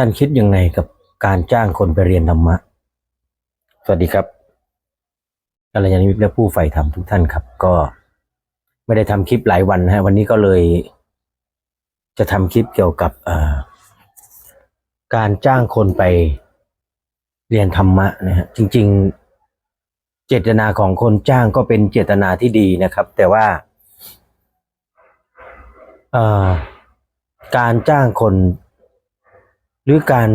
ท่านคิดยังไงกับการจ้างคนไปเรียนธรรมะ สวัสดีครับกัลยาณมิตรและผู้ใฝ่ธรรมทุกท่านครับ ก็ไม่ได้ทำคลิปหลายวันนะฮะ วันนี้ก็เลย จะทำคลิปเกี่ยวกับการจ้างคนไปเรียนธรรมะนะฮะจริง ๆ เจตนาของคนจ้างก็เป็นเจตนาที่ดีนะครับ แต่ว่าการจ้างคน หรือการ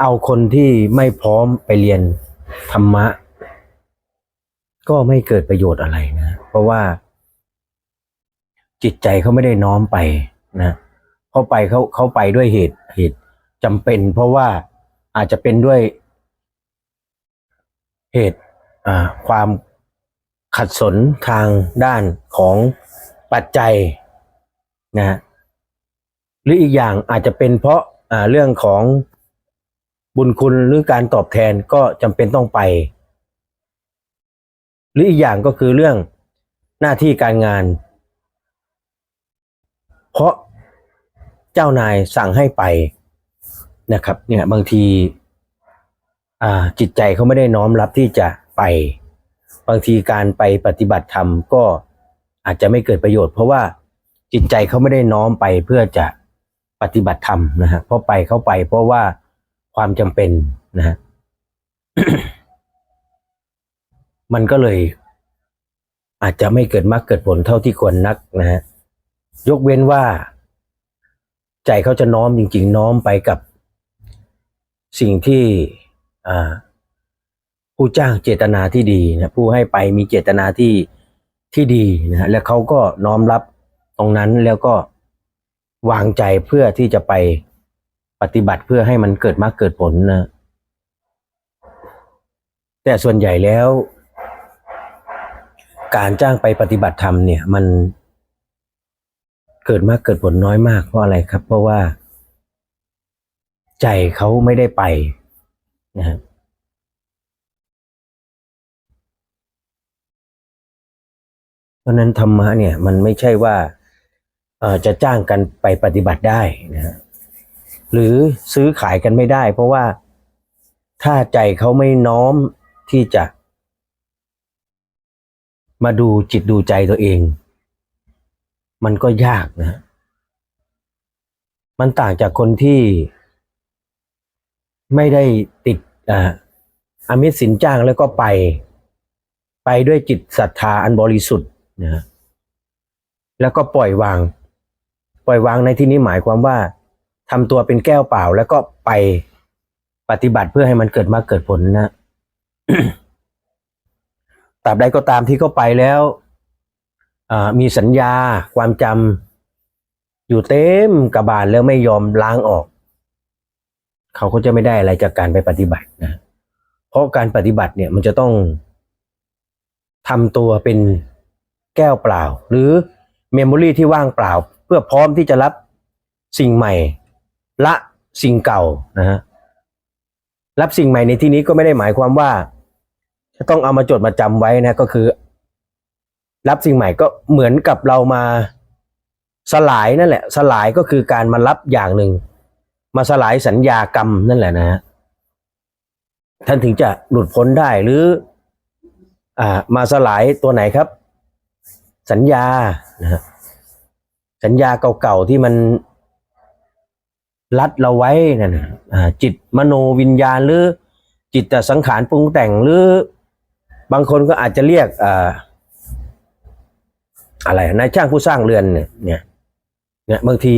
เอาคนที่ไม่พร้อมไปเรียนธรรมะ ก็ไม่เกิดประโยชน์อะไรนะ เพราะว่า จิตใจเขาไม่ได้น้อมไปนะเขาไปเขาเขาไปด้วยเหตุเหตุจำเป็น เพราะว่าอาจจะเป็นด้วยเหตุความขัดสนทางด้านของปัจจัยนะ หรืออีกอย่างอาจจะเป็นเพราะอ่าเรื่องของบุญคุณหรือการตอบแทนก็จำเป็นต้องไป หรืออีกอย่างก็คือเรื่องหน้าที่การงาน เพราะเจ้านายสั่งให้ไปนะครับ เนี่ยบางที อ่า จิตใจเขาไม่ได้น้อมรับที่จะไป บางทีการไปปฏิบัติธรรมก็อาจจะไม่เกิดประโยชน์ เพราะว่าจิตใจเขาไม่ได้น้อมไปเพื่อจะ ปฏิบัติธรรมนะฮะเพราะไปเข้าไป เพราะว่าความจำเป็นนะฮะมันก็เลย อาจจะไม่เกิดมรรคเกิดผลเท่าที่ควรนักนะฮะยกเว้นว่า ใจเขาจะน้อมจริง ๆ น้อมไปกับสิ่งที่ผู้จ้างเจตนาที่ดีนะผู้ให้ไปมีเจตนาที่ที่ดีนะฮะแล้วเขาก็น้อมรับตรงนั้นแล้วก็ วางใจเพื่อที่จะไปปฏิบัติเพื่อให้มันเกิดมรรคเกิดผลนะ แต่ส่วนใหญ่แล้ว การจ้างไปปฏิบัติธรรมเนี่ย มันเกิดมากเกิดผลน้อยมากเพราะอะไรครับ เพราะว่า ใจเขาไม่ได้ไปนะฮะเพราะนั้นธรรมะเนี่ย มันไม่ใช่ว่า จะจ้างกันไปปฏิบัติได้นะฮะหรือซื้อขายกันไม่ได้ เพราะว่าถ้าใจเขาไม่น้อมที่จะ มาดูจิตดูใจตัวเอง มันก็ยากนะ มันต่างจากคนที่ไม่ได้ติดอ่าอามิตสินจ้างแล้วก็ไป ไปด้วยจิตศรัทธาอันบริสุทธิ์นะแล้วก็ปล่อยวาง ปล่อยวางในที่นี้หมายความว่าทำตัวเป็นแก้วเปล่าแล้วก็ไปปฏิบัติเพื่อให้มันเกิดมาเกิดผลนะตราบใดก็ตามที่เขาไปแล้วมีสัญญาความจำอยู่เต็มกระบาลแล้วไม่ยอมล้างออก เขาก็จะไม่ได้อะไรจากการไปปฏิบัตินะเพราะการปฏิบัติเนี่ยมันจะต้องทำตัวเป็นแก้วเปล่า หรือเมมโมรีที่ว่างเปล่า เพื่อพร้อมที่จะรับสิ่งใหม่ ละสิ่งเก่านะฮะรับสิ่งใหม่ในที่นี้ก็ไม่ได้หมายความว่า จะต้องเอามาจดมาจำไว้นะก็คือ รับสิ่งใหม่ก็เหมือนกับเรามาสลายนั่นแหละ สลายก็คือการมารับอย่างหนึ่ง มาสลายสัญญากรรมนั่นแหละนะฮะท่านถึงจะหลุดพ้นได้หรือ อ่า มาสลายตัวไหนครับ สัญญานะฮะ สัญญาเก่าๆที่มันรัดเราไว้นั่นน่ะจิตมโนวิญญาณหรือจิตสังขารปรุงแต่งหรือบางคนก็อาจจะเรียกออะไรนายช่างผู้สร้างเรือนเนี่ยเนี่ยบางที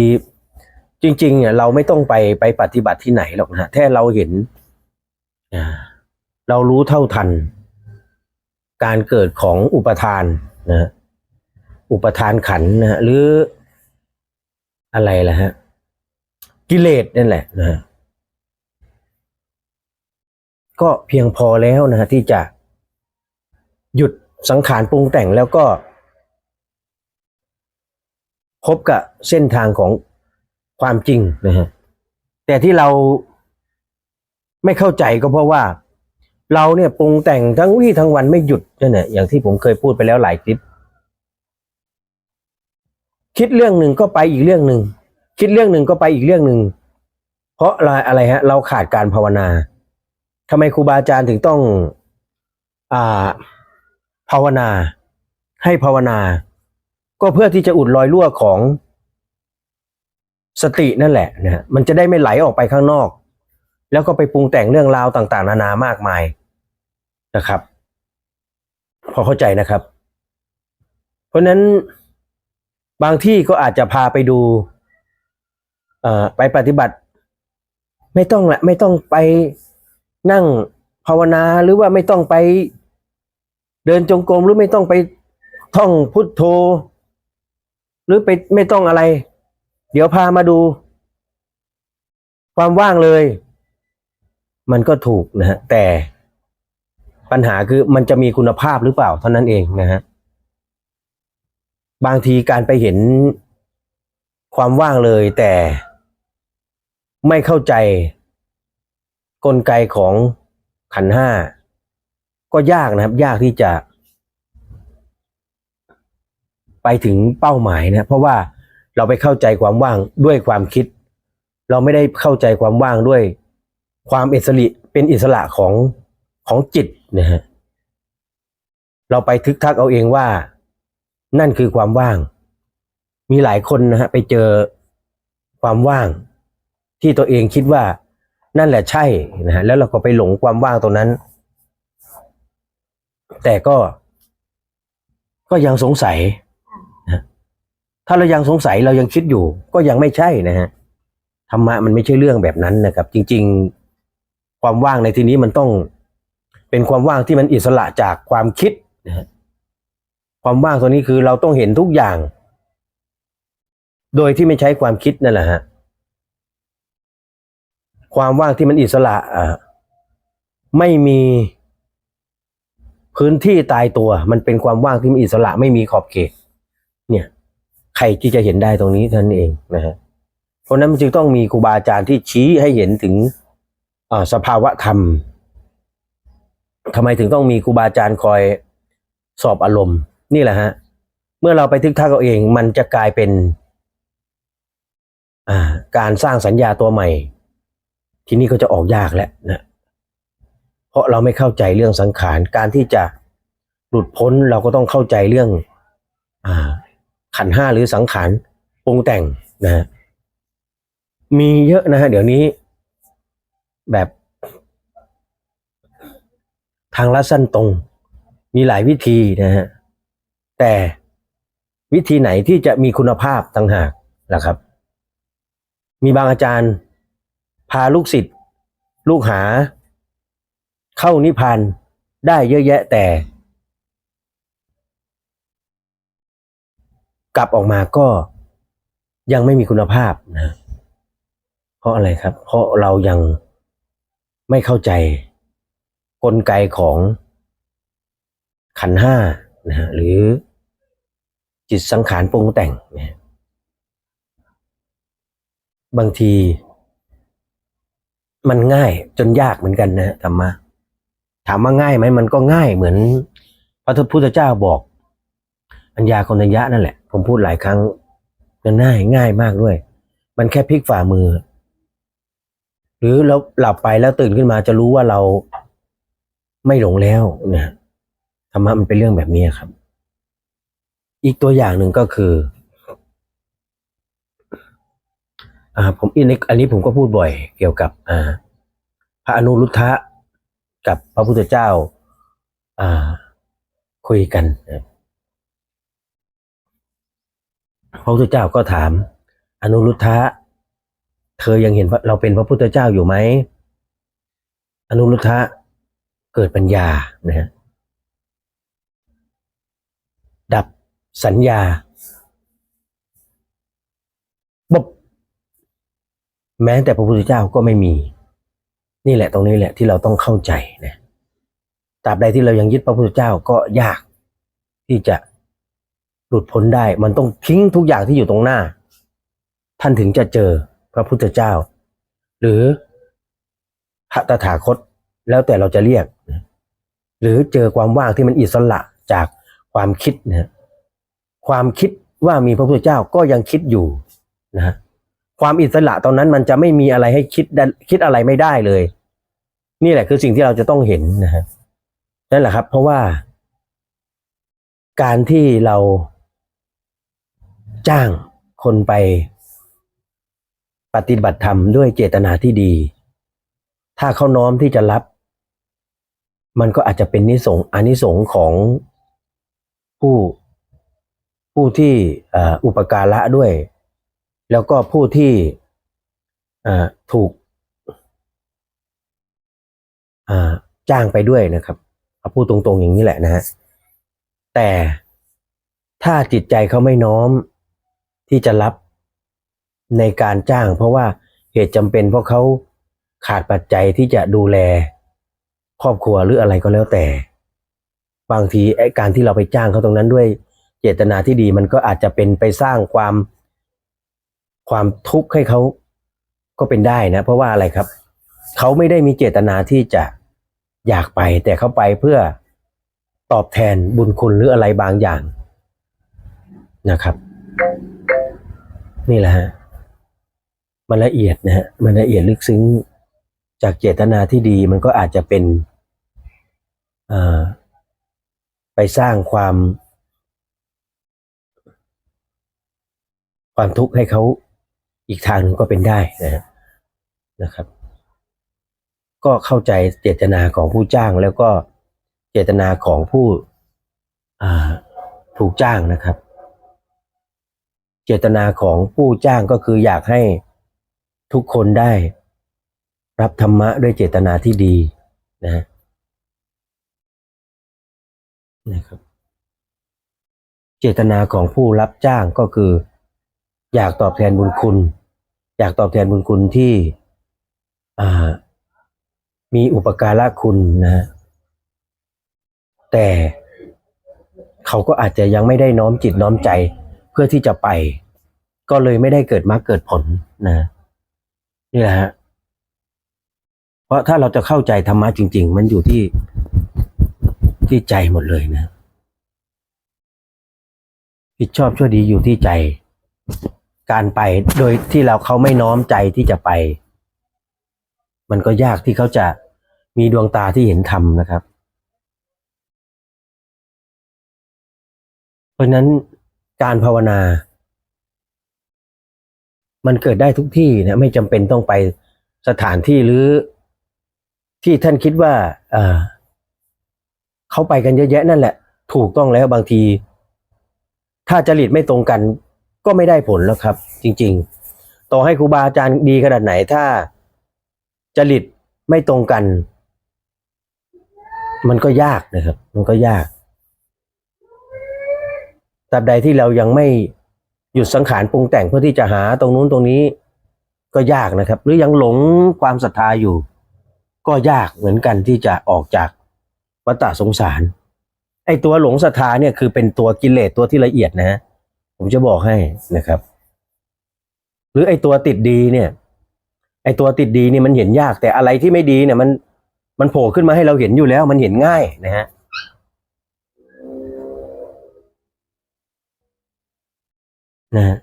จริง ๆ เนี่ยเราไม่ต้องไปไปปฏิบัติที่ไหนหรอกนะแค่เราเห็นอ่าเรารู้เท่าทัน การเกิดของอุปทานนะอุปทานขันนะหรือ อะไรล่ะฮะ กิเลสนั่นแหละนะฮะก็เพียงพอแล้วนะฮะที่จะหยุดสังขารปรุงแต่งแล้วก็พบกับเส้นทางของความจริงนะฮะแต่ที่เราไม่เข้าใจก็เพราะว่า เราเนี่ยปรุงแต่งทั้งวี่ทั้งวันไม่หยุดนั่นแหละอย่างที่ผมเคยพูดไปแล้วหลายคลิป คิดเรื่องหนึ่งก็ไปอีกเรื่องหนึ่งคิดเรื่องหนึ่งก็ไปอีกเรื่องหนึ่งเพราะอะไรอะไรฮะ เราขาดการภาวนาทำไมครูบาอาจารย์ถึงต้องอ่าภาวนา ให้ภาวนา ก็เพื่อที่จะอุดรอยรั่วของสตินั่นแหละนะฮะมันจะได้ไม่ไหลออกไปข้างนอก แล้วก็ไปปรุงแต่งเรื่องราวต่าง ๆ นานามากมายนะครับ พอเข้าใจนะครับ เพราะฉะนั้น บางที่ก็อาจจะพาไปดูไปปฏิบัติ ไม่ต้องละไม่ต้องไปนั่งภาวนาหรือว่าไม่ต้องไปเดินจงกรมหรือไม่ต้องไปท่องพุทโธ หรือไปไม่ต้องอะไร เดี๋ยวพามาดู ความว่างเลย มันก็ถูกนะฮะแต่ปัญหาคือมันจะมีคุณภาพหรือเปล่าเท่านั้นเองนะฮะ บางทีการไปเห็นความว่างเลยแต่ไม่เข้าใจกลไกของขันห้า ก็ยากนะครับ ยากที่จะ ไปถึงเป้าหมายนะ เพราะว่าเราไปเข้าใจความว่างด้วยความคิด เราไม่ได้เข้าใจความว่างด้วย ความอิสระเป็นอิสระของของจิตนะฮะเราไปทึกทักเอาเองว่า นั่นคือความว่าง มีหลายคนนะฮะไปเจอความว่าง ที่ตัวเองคิดว่า นั่นแหละใช่นะฮะแล้วเราก็ไปหลงความว่างตรงนั้น แต่ก็ ก็ยังสงสัยนะถ้าเรายังสงสัยเรายังคิดอยู่ ก็ยังไม่ใช่นะฮะธรรมะมันไม่ใช่เรื่องแบบนั้นนะครับ จริง ๆ ความว่างในที่นี้มันต้องเป็นความว่างที่มันอิสระจากความคิดนะฮะ ความว่างตัวนี้คือเราต้องเห็นทุกอย่าง โดยที่ไม่ใช้ความคิดนั่นแหละฮะความว่างที่มันอิสระอ่าไม่มีพื้นที่ตายตัว มันเป็นความว่างที่มีอิสระไม่มีขอบเขต เนี่ย ใครที่จะเห็นได้ตรงนี้ท่านเองนะฮะเพราะนั้นมันจึงต้องมีครูบาอาจารย์ที่ชี้ให้เห็นถึงอ่าสภาวะธรรมทำไมถึงต้องมีครูบาอาจารย์คอยสอบอารมณ์ นี่แหละฮะ เมื่อเราไปทึกทักเอาเอง มันจะกลายเป็นการสร้างสัญญาตัวใหม่ ทีนี้ก็จะออกยากแล้วนะเพราะเราไม่เข้าใจเรื่องสังขารการที่จะหลุดพ้นเราก็ต้องเข้าใจเรื่องอขันห้าหรือสังขารปรุงแต่งนะมีเยอะนะฮะเดี๋ยวนี้แบบทางลัดสั้นตรง มีหลายวิธีนะฮะ แต่วิธีไหนที่จะมีคุณภาพต่างหากล่ะครับ มีบางอาจารย์ พาลูกศิษย์ลูกหา เข้านิพพานได้เยอะแยะแต่ กลับออกมาก็ยังไม่มีคุณภาพนะ เพราะอะไรครับ เพราะเรายังไม่เข้าใจกลไกของขันห้านะฮะหรือ จิตสังขารปรุงแต่งนะบางที มันง่ายจนยากเหมือนกันนะธรรมะถามว่าง่ายไหมมันก็ง่ายเหมือน พระพุทธเจ้าบอกอัญญาคนทัญญะนั่นแหละ ผมพูดหลายครั้งมันง่ายง่ายมากด้วย มันแค่พลิกฝ่ามือ หรือเราหลับไปแล้วตื่นขึ้นมาจะรู้ว่าเราไม่หลงแล้วเนี่ยธรรมะมันเป็นเรื่องแบบนี้ครับ อีกตัวอย่างหนึ่งก็คืออ่าผมอันนี้ผมก็พูดบ่อย เกี่ยวกับอ่าพระอนุรุทธะกับพระพุทธเจ้าอ่าคุยกันพระพุทธเจ้าก็ถาม อนุรุทธะเธอยังเห็นว่าเราเป็นพระพุทธเจ้าอยู่ไหมอนุรุทธะเกิดปัญญานะฮะดับ สัญญาบบแม้แต่พระพุทธเจ้าก็ไม่มี นี่แหละตรงนี้แหละที่เราต้องเข้าใจนะตราบใดที่เรายังยึดพระพุทธเจ้าก็ยาก ที่จะหลุดพ้นได้ มันต้องทิ้งทุกอย่างที่อยู่ตรงหน้า ท่านถึงจะเจอพระพุทธเจ้า หรือพระตถาคตแล้วแต่เราจะเรียก หรือเจอความว่างที่มันอิสระจากความคิดนะฮะ ความคิดว่ามีพระพุทธเจ้าก็ยังคิดอยู่นะฮะความอิสระตอนนั้นมันจะไม่มีอะไรให้คิดคิดอะไรไม่ได้เลย นี่แหละคือสิ่งที่เราจะต้องเห็นนะฮะนั่นแหละครับ เพราะว่า การที่เราจ้างคนไปปฏิบัติธรรมด้วยเจตนาที่ดี ถ้าเขาน้อมที่จะรับ มันก็อาจจะเป็นนิสงอานิสงของผู้ ผู้ที่อุปการะด้วย แล้วก็ผู้ที่ถูกจ้างไปด้วยนะครับเอาพูดตรงๆอย่างนี้แหละนะฮะแต่ถ้าจิตใจเขาไม่น้อมที่จะรับในการจ้าง เพราะว่าเหตุจำเป็นเพราะเขาขาดปัจจัยที่จะดูแลครอบครัวหรืออะไรก็แล้วแต่ บางทีไอ้การที่เราไปจ้างเขาตรงนั้นด้วย เจตนาที่ดีมันก็อาจจะเป็นไปสร้างความความทุกข์ให้เขาก็เป็นได้นะ เพราะว่าอะไรครับ เขาไม่ได้มีเจตนาที่จะอยากไป แต่เขาไปเพื่อตอบแทนบุญคุณหรืออะไรบางอย่างนะครับ นี่แหละฮะมันละเอียดนะฮะมันละเอียดลึกซึ้งจากเจตนาที่ดีมันก็อาจจะเป็นไปสร้างความ ความทุกข์ให้เขาอีกทางหนึ่งก็เป็นได้นะนะครับ ก็เข้าใจเจตนาของผู้จ้างแล้วก็เจตนาของผู้ถูกจ้างนะครับ เจตนาของผู้จ้างก็คืออยากให้ทุกคนได้ รับธรรมะด้วยเจตนาที่ดีนะนะครับ เจตนาของผู้รับจ้างก็คือ อยากตอบแทนบุญคุณ อยากตอบแทนบุญคุณที่มีอุปการะคุณนะฮะแต่เขาก็อาจจะยังไม่ได้น้อมจิตน้อมใจเพื่อที่จะไป ก็เลยไม่ได้เกิดมรรคเกิดผลนะนี่แหละฮะเพราะถ้าเราจะเข้าใจธรรมะจริง ๆ มันอยู่ที่ที่ใจหมดเลยนะผิดชอบชั่วดีอยู่ที่ใจ การไปโดยที่เราเขาไม่น้อมใจที่จะไป มันก็ยากที่เขาจะมีดวงตาที่เห็นธรรมนะครับ เพราะนั้นการภาวนา มันเกิดได้ทุกที่นะไม่จำเป็นต้องไปสถานที่หรือที่ท่านคิดว่าเเขาไปกันเยอะแยะนั่นแหละ ถูกต้องแล้วบางที ถ้าจริตไม่ตรงกัน ก็ไม่ได้ผลแล้วครับ จริง ๆ ต่อให้ครูบาอาจารย์ดีขนาดไหนถ้าจริตไม่ตรงกัน มันก็ยากนะครับ มันก็ยากตราบใดที่เรายังไม่หยุดสังขารปรุงแต่งเพื่อที่จะหาตรงนู้นตรงนี้ก็ยากนะครับ หรือยังหลงความศรัทธาอยู่ ก็ยากเหมือนกันที่จะออกจากวัฏสงสาร ไอ้ตัวหลงศรัทธาเนี่ยคือเป็นตัวกิเลสตัวที่ละเอียดนะฮะ ผมจะบอกให้นะครับ หรือไอ้ตัวติดดีเนี่ย ไอ้ตัวติดดีนี่มันเห็นยากแต่อะไรที่ไม่ดีเนี่ย มันมันโผล่ขึ้นมาให้เราเห็นอยู่แล้ว มันเห็นง่ายนะฮะนะฮะ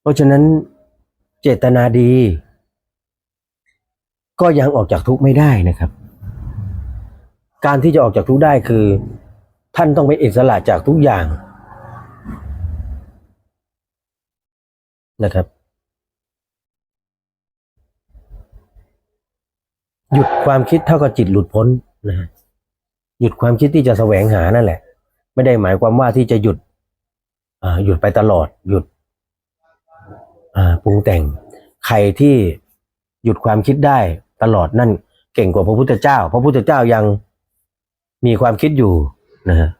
เพราะฉะนั้นเจตนาดี ก็ยังออกจากทุกข์ไม่ได้นะครับ การที่จะออกจากทุกข์ได้คือ ท่านต้องเป็นอิสระจากทุกอย่าง นะครับ หยุดความคิดเท่ากับจิตหลุดพ้นนะฮะหยุดความคิดที่จะแสวงหานั่นแหละ ไม่ได้หมายความว่าที่จะหยุดหยุดไปตลอด หยุดปรุงแต่งใครที่หยุดความคิดได้ตลอดนั่นเก่งกว่าพระพุทธเจ้า พระพุทธเจ้ายังมีความคิดอยู่นะฮะ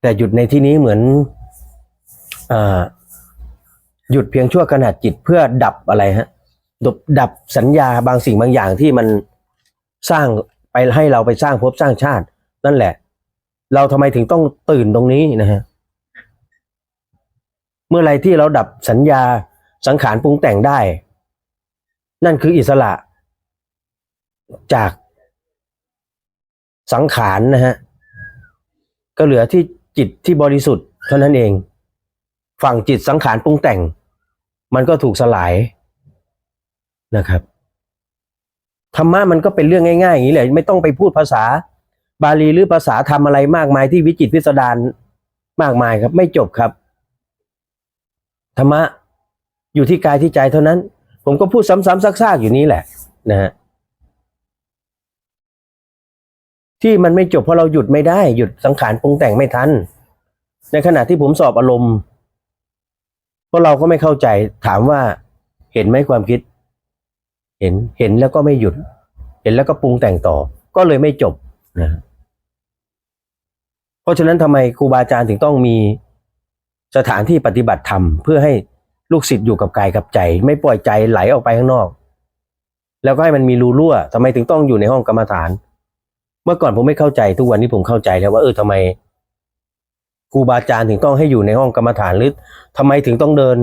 แต่หยุดในที่นี้เหมือน หยุดเพียงชั่วขณะจิตเพื่อดับอะไรฮะดับดับสัญญาบางสิ่งบางอย่างที่มันสร้างไปให้เราไปสร้างภพสร้างชาติ นั่นแหละ เราทำไมถึงต้องตื่นตรงนี้นะฮะเมื่อไรที่เราดับสัญญาสังขารปรุงแต่งได้ นั่นคืออิสระ จากสังขารนะฮะก็เหลือที่จิตที่บริสุทธิ์เท่านั้นเอง ฝั่งจิตสังขารปรุงแต่ง มันก็ถูกสลายนะครับธรรมะมันก็เป็นเรื่องง่ายๆอย่างนี้แหละไม่ต้องไปพูดภาษาบาลีหรือภาษาทำอะไรมากมายที่วิจิตพิสดารมากมายครับ ไม่จบครับธรรมะอยู่ที่กายที่ใจเท่านั้น ผมก็พูดซ้ำๆซากๆอยู่นี้แหละนะฮะที่มันไม่จบเพราะเราหยุดไม่ได้หยุดสังขารปรุงแต่งไม่ทัน ในขณะที่ผมสอบอารมณ์ เพราะเราก็ไม่เข้าใจถามว่าเห็นไหมความคิด เห็นเห็นแล้วก็ไม่หยุด เห็นแล้วก็ปรุงแต่งต่อ ก็เลยไม่จบนะเพราะฉะนั้นทำไมครูบาอาจารย์ถึงต้องมีสถานที่ปฏิบัติธรรม เพื่อให้ลูกศิษย์อยู่กับกายกับใจ ไม่ปล่อยใจไหลออกไปข้างนอก แล้วก็ให้มันมีรูรั่วทำไมถึงต้องอยู่ในห้องกรรมฐาน เมื่อก่อนผมไม่เข้าใจทุกวันนี้ผมเข้าใจแล้วว่าเออทำไม ครูบาอาจารย์ถึงต้องให้อยู่ในห้องกรรมฐานหรือทำไมถึงต้องเดิน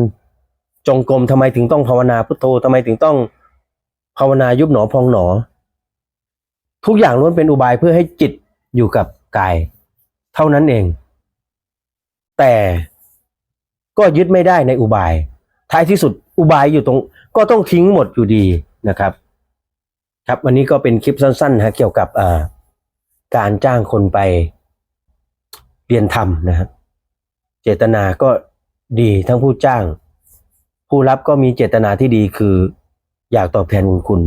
จงกรมทำไมถึงต้องภาวนาพุทโธทำไมถึงต้องภาวนายุบหนอพองหนอ ทุกอย่างล้วนเป็นอุบายเพื่อให้จิตอยู่กับกาย เท่านั้นเอง แต่ก็ยึดไม่ได้ในอุบาย ท้ายที่สุดอุบายอยู่ตรง ก็ต้องทิ้งหมดอยู่ดีนะครับ ครับวันนี้ก็เป็นคลิปสั้นๆนะฮะเกี่ยวกับการจ้างคนไป เรียนธรรมนะครับ เจตนาก็ดีทั้งผู้จ้าง ผู้รับก็มีเจตนาที่ดีคือ อยากตอบแทนบุญคุณ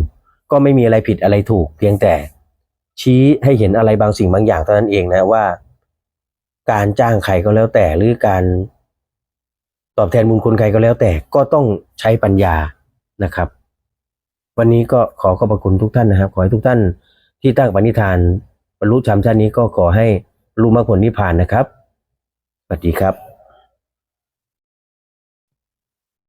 ก็ไม่มีอะไรผิดอะไรถูก เพียงแต่ชี้ให้เห็นอะไรบางสิ่งบางอย่างเท่านั้นเองนะว่า การจ้างใครก็แล้วแต่หรือการตอบแทนบุญคุณใครก็แล้วแต่ก็ต้องใช้ปัญญานะครับ วันนี้ก็ขอขอบพระคุณทุกท่านนะครับ ขอให้ทุกท่านที่ตั้งปณิธานบรรลุธรรมชาตินี้ก็ขอให้ รู้มรรคผลนิพพานนะครับสวัสดีครับ